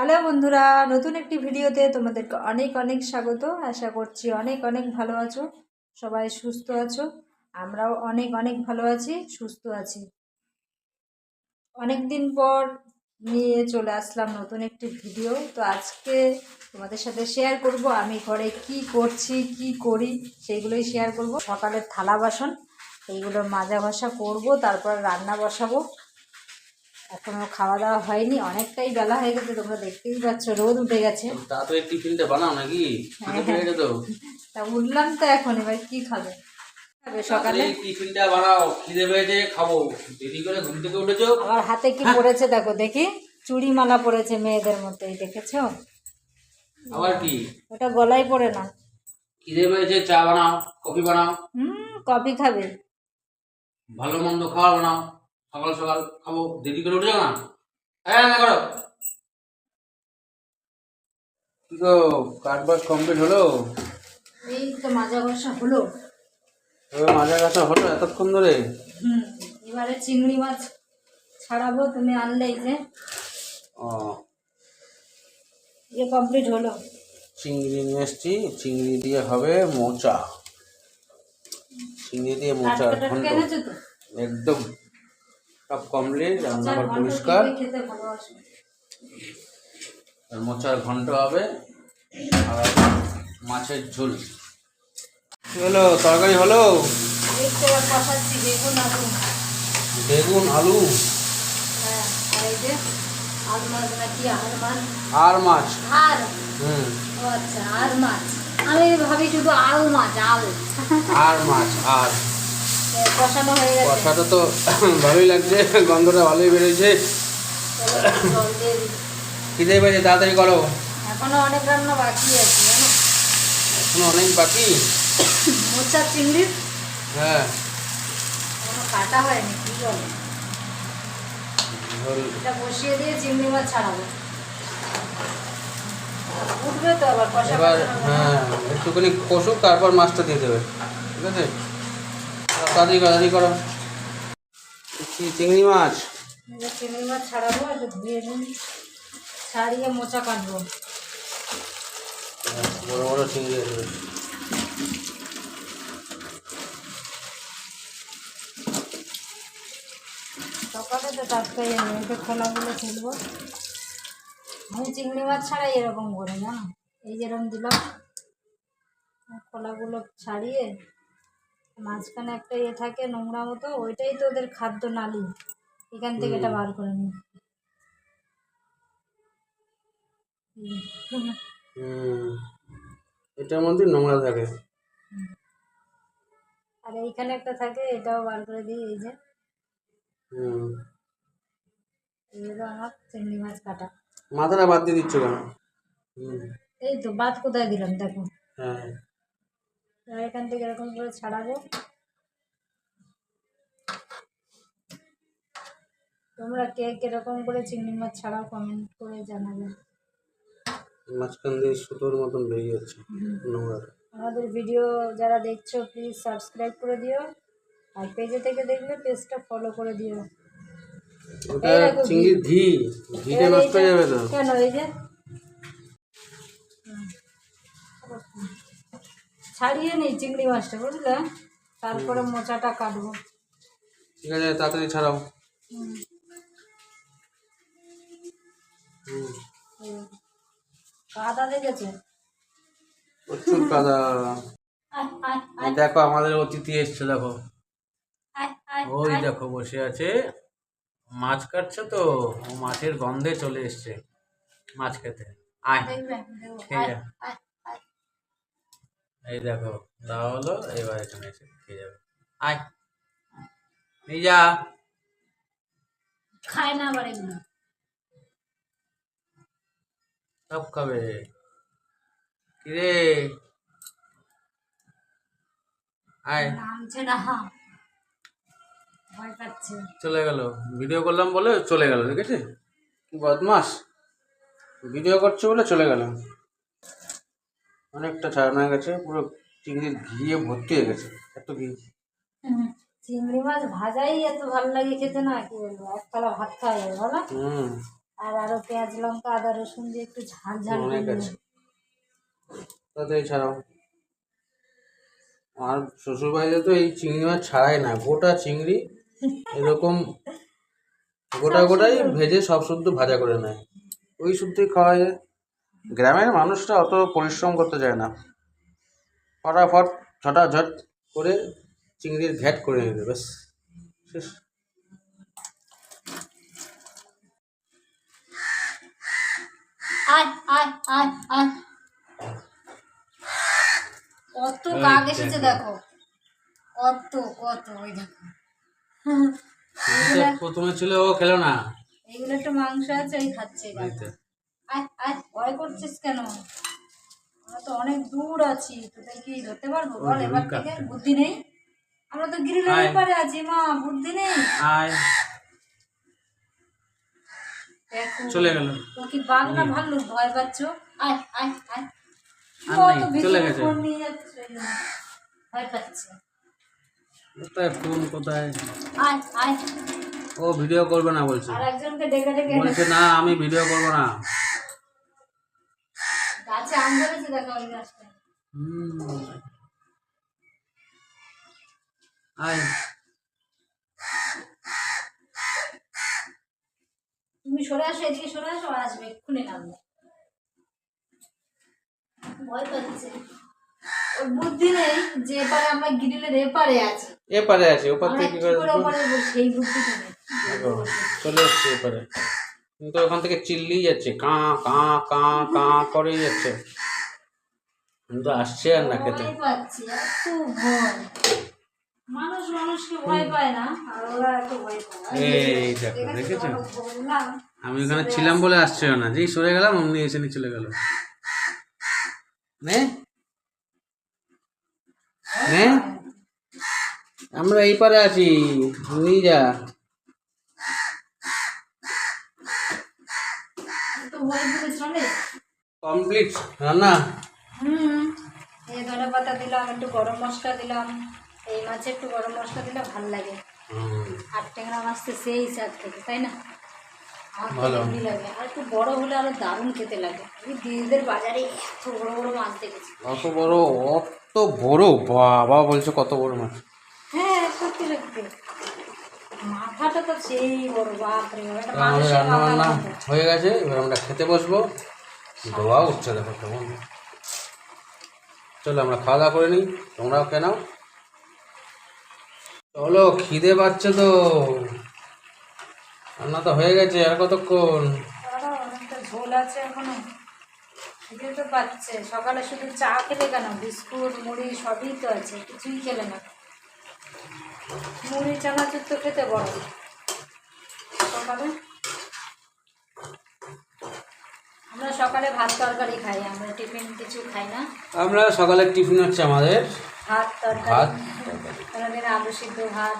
Hello বন্ধুরা, নতুন একটি ভিডিওতে তোমাদেরকে অনেক অনেক স্বাগত। আশা করছি অনেক অনেক ভালো আছো, সবাই সুস্থ আছো, আমরাও অনেক অনেক ভালো আছি, সুস্থ আছি। অনেক দিন পর নিয়ে চলে আসলাম নতুন একটি ভিডিও। তো আজকে তোমাদের সাথে শেয়ার করব, আমি ঘরে কি করছি, কি করি, সেইগুলোই শেয়ার করব। সকালের থালা বাসন, এইগুলো মাজা ঘষা করব, তারপর রান্না বসাবো। এখনও খাওয়া দাওয়া হয়নি অনেকটাই বেলা হয়ে গেছে তোমরা দেখতেই পাচ্ছ রোদ উঠে গেছে। তা তাড়াতাড়ি টিফিনটা বানাও নাকি? পেয়ে গেছে তো তা উঠলাম তো এখন এবার কি খাবে? খাবে সকালে? টিফিনটা বানাও খিদে পেয়েছে খাব। দেরি করে ঘুম থেকে উঠেছো? আমার হাতে কি পড়েছে দেখো দেখি। চুড়ি মালা পড়েছে মেয়েদের মতো দেখেছ? আবার কি? ওটা গলায় পড়ে না। খিদে পেয়েছে চা বানাও কফি বানাও। হুম কফি খাবে। ভালো মন্দ খাওয়া বানাও। সকাল সকাল খাব দেরি করে উঠেছো না হ্যাঁ না করো। কি গো কাঠ বাস কমপ্লিট হলো? এই তো মাজা ঘষা হলো। এবার মাজা কাছা হলো এতক্ষণ ধরে? হুম এবারে চিংড়ি মাছ ছাড়াবো তুমি আনলে এই যে। ও। ইয়ে কমপ্লিট হলো। চিংড়ি নিয়ে এসছি চিংড়ি দিয়ে হবে মোচা। চিংড়ি দিয়ে মোচা একদম। সব কমপ্লিট রান্নাঘর পরিষ্কার। আর মোচার ঘন্ট হবে আর মাছের ঝোল। কি হলো? তরকারি হলো? বেগুন আলু। হ্যাঁ আর মাছ আর হুম। আচ্ছা আর মাছ। আমি ভাবি শুধু আল মাছ আল। আর মাছ আর কষানো হয়ে গেছে। কষাটা তো ভালোই লাগছে গন্ধটা ভালোই বেরোচ্ছে। খিদে পেয়েছে তাড়াতাড়ি করো। এখনও অনেক রান্না বাকি আছে জানো? এখনও অনেক বাকি? মোচা চিংড়ি? হ্যাঁ। কাটা হয়নি কি বলে? এটা বসিয়ে দিয়ে চিংড়ি মাছ ছাড়াবো। উঠবে তো আবার কষা এবার হ্যাঁ একটুখানি কষুক তারপর মাছটা দিয়ে দেবে। ঠিক আছে? তাড়াতাড়ি করো তাড়াতাড়ি করো। চিংড়ি মাছ। চিংড়ি মাছ ছাড়াবো ধুয়ে নিন ছাড়িয়ে মোচা কাটবো। বড় বড় চিংড়ি আসবে সকালে তো টাটকাই আনি ওকে খোলাগুলো ফেলব। আমি চিংড়ি মাছ ছাড়াই এরকম করে না। এই যেরকম দিলাম খোলাগুলো ছাড়িয়ে মাঝখানে একটা ইয়ে থাকে নোংরা মতো ওইটাই তো ওদের খাদ্য নালি। এখান থেকে এটা বার করে। হুম এটার মধ্যে নোংরা থাকে। আর এইখানে একটা থাকে এটাও বার করে দিই এই যে। হলো আমার চিংড়ি মাছ কাটা। মাথাটা বাদ দিয়ে দিচ্ছ কেন? এই তো বাদ কোথায় দিলাম দেখো। হ্যাঁ। এখান থেকে এরকম করে ছাড়াবো। তোমরা কে কীরকম করে চিংড়ি মাছ ছাড়াও কমেন্ট করে জানাবে। মাঝখান দিয়ে সুতোর মতন বেরিয়ে যাচ্ছে নোংরা। আমাদের ভিডিও যারা দেখছ প্লিজ সাবস্ক্রাইব করে দিও। আর পেজে থেকে দেখলে পেজটা ফলো করে দিও। ওটা চিংড়ির ঘি। ঘিটা নষ্ট হয়ে যাবে তো কেন এই যে? ছাড়িয়ে নিই চিংড়ি মাছটা বুঝলে? তারপরে মোচাটা কাটবো। ঠিক আছে তাড়াতাড়ি ছাড়াও। কাদা দেখেছে প্রচুর কাদা। দেখো আমাদের অতিথি এসছে দেখো। ওই দেখো বসে আছে। মাছ কাটছে তো মাছের গন্ধে চলে এসছে মাছ খেতে। আয়। খেয়ে। এই দেখো দেওয়া হলো এবার এখানে এসে খেয়ে যাবে? আয়। নিয়ে যা। খায় না আবার এগুলো। সব খাবে কিরে? আয়। নামছে না। ভয় পাচ্ছে। চলে গেল। ভিডিও করলাম বলে চলে গেল দেখেছে? কি বদমাস ভিডিও করছে বলে চলে গেল অনেকটা ছাড়ানো হয়ে গেছে পুরো চিংড়ির ঘিয়ে ভর্তি হয়ে গেছে এত ঘি। চিংড়ি মাছ ভাজাই এত ভালো লাগে খেতে না কি বলব এক থালা ভাত খাওয়া যাবে বলো? হুম। আর আরও পেঁয়াজ লঙ্কা আদা রসুন দিয়ে একটু ঝাল ঝাল অনেক আছে। তাতে ছাড়াও। আর শ্বশুর বাড়িতে তো এই চিংড়ি মাছ ছাড়াই না গোটা চিংড়ি এরকম গোটা গোটাই ভেজে সব শুদ্ধ ভাজা করে নেয়। ওই শুদ্ধই খাওয়া যায়। গ্রামের মানুষরা অত পরিশ্রম করতে চায় না। ফটাফট ঝটাঝট করে চিংড়ির ঘ্যাট করে নিতে ব্যাস। শেষ। আয় আয় আয় আয়। কত ওই কাক এসেছে দেখো। দেখো। কত কত ওই দেখো। প্রথমে ছিল ও খেলো না। এইগুলো একটু মাংস আছে এই খাচ্ছে। আয় আয় ভয় করছিস কেন? আমরা তো অনেক দূর আছি তোদের কি ধরতে পারব? বল এবার থেকে বুদ্ধি নেই? আমরা তো গ্রিলের। ব্যাপারে আছি মা বুদ্ধি নেই? আয়। চলে গেল। ও কি বাঘ না ভাল্লুক? ভয় পাচ্ছ? আয় আয় আয়। ও তো ভিতরে ফোন নিয়ে যাচ্ছে ভয় পাচ্ছে। কোথায় ফোন কোথায়? আয় আয়। ও ভিডিও করবে না বলছে। আর একজনকে ডেকে ডেকে এনে- বলছে না আমি ভিডিও করব না। দেখো আয় তুমি সরে আসো এদিকে সরে আসো আর আসবে নামবে। ভয় পাচ্ছে। ওর বুদ্ধি নেই যে এপারে আমরা গিরিলের এপারে আছি। এপারে আছে ওপার থেকে কি করে ওপারে সেই বুদ্ধিটা নেই। চলে এসছে এপারে। কিন্তু ওখান থেকে চিল্লিয়ে যাচ্ছে কাঁ কাঁ কাঁ কাঁ করেই যাচ্ছে। কিন্তু আসছে আর না খেতে। মানুষ মানুষকে ভয় পায় না আর ওরা এত ভয় পায়। এই দেখো দেখেছ? আমি ওখানে ছিলাম বলে আসছে না। যেই সরে গেলাম অমনি এসে নিয়ে চলে গেল। নে? নে? আমরা এই পারে আছি নিয়ে যা। কমপ্লিট রান্না? হুম এই ধনে পাতা দিলাম একটু গরম মশলা দিলাম। এই মাছে একটু গরম মশলা দিলে ভালো লাগে। আর ট্যাংরা মাছ তো সেই স্বাদ খেতে তাই না? আমার তো ভালো। লাগে। আর একটু বড় হলে আরও দারুণ খেতে লাগে। আমি দিদিদের বাজারে এত বড় বড় মাছ দেখেছি। বড় অত বড়? বাবা বলছে কত বড় মাছ। হ্যাঁ সত্যি সত্যি মাথাটা তো সেই বড় বাপরে বাপ, একটা রান্না বান্না হয়ে গেছে এবার আমরা খেতে বসবো। দোয়া উঠছে দেখো কেমন। চলো আমরা খাওয়া দাওয়া করে নিই। তোমরাও খেয়ে নাও। চলো, খিদে পাচ্ছে তো। রান্না তো হয়ে গেছে আর কতক্ষণ? ঝোল আছে এখনও। খিদে তো পাচ্ছে। সকালে শুধু চা খেলে কেন? বিস্কুট, মুড়ি, সবই তো আছে। কিছুই খেলে না। মুড়ি, চানাচুর তো খেতে বড়। সকালে? আমরা সকালে ভাত তরকারি খাই আমরা টিফিন কিছু খাই না। আমরা সকালের টিফিন হচ্ছে আমাদের ভাত ভাত। তরকারি কোনোদিন আলু সিদ্ধ ভাত।